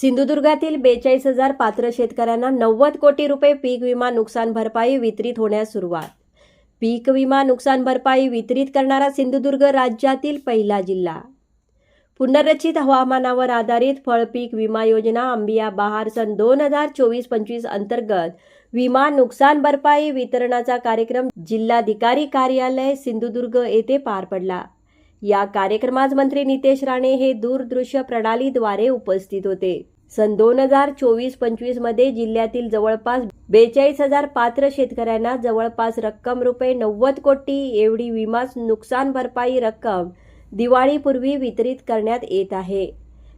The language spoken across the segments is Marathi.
सिंधुदुर्गातील बेचाळीस हजार पात्र शेतकऱ्यांना नव्वद कोटी रुपये पीक विमा नुकसान भरपाई वितरित होण्यास सुरुवात. पीक विमा नुकसान भरपाई वितरित करणारा सिंधुदुर्ग राज्यातील पहिला जिल्हा. पुनर्रचित हवामानावर आधारित फळपीक विमा योजना अंबिया बहार सन दोन हजार चोवीस पंचवीस अंतर्गत विमा नुकसान भरपाई वितरणाचा कार्यक्रम जिल्हाधिकारी कार्यालय सिंधुदुर्ग येथे पार पडला. या कार्यक्रमात मंत्री नितेश राणे हे दूरदृश्य प्रणालीद्वारे उपस्थित होते. सन दोन हजार चोवीस पंचवीसमध्ये जिल्ह्यातील जवळपास बेचाळीस हजार पात्र शेतकऱ्यांना जवळपास रक्कम रुपये नव्वद कोटी एवढी विमा नुकसान भरपाई रक्कम दिवाळीपूर्वी वितरित करण्यात येत आहे.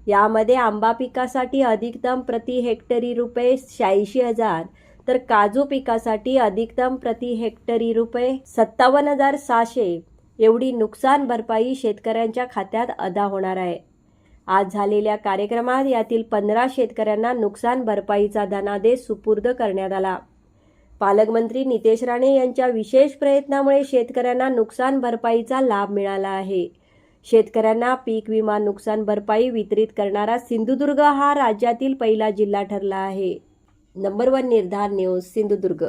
यामध्ये आंबा पिकासाठी अधिकतम प्रति हेक्टरी रुपये शहाऐंशी हजार तर काजू पिकासाठी अधिकतम प्रति हेक्टरी रुपये सत्तावन्न हजार सहाशे एवढी नुकसान भरपाई शेतकऱ्यांच्या खात्यात अदा होणार आहे. आज झालेल्या कार्यक्रमात यातील पंधरा शेतकऱ्यांना नुकसान भरपाईचा धनादेश सुपूर्द करण्यात आला. पालकमंत्री नितेश राणे यांच्या विशेष प्रयत्नामुळे शेतकऱ्यांना नुकसान भरपाईचा लाभ मिळाला आहे. शेतकऱ्यांना पीक विमा नुकसान भरपाई वितरित करणारा सिंधुदुर्ग हा राज्यातील पहिला जिल्हा ठरला आहे. नंबर वन निर्धार न्यूज सिंधुदुर्ग.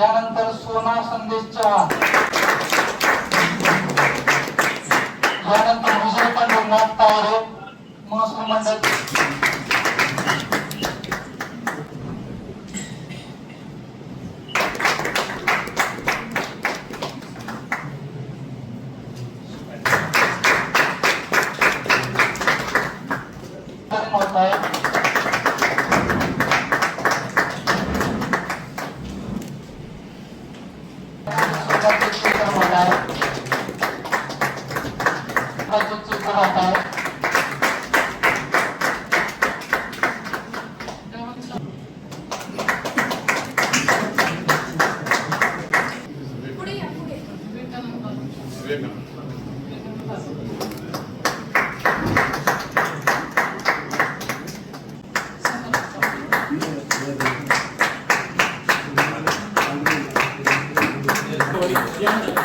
यानंतर सोना संदेश चव्हाण यानंतर विजय पंढरनाथ तावरे महसूल मंडळ स्वतःचे चित्र होत आहे स्वतःचे चित्र होत आहे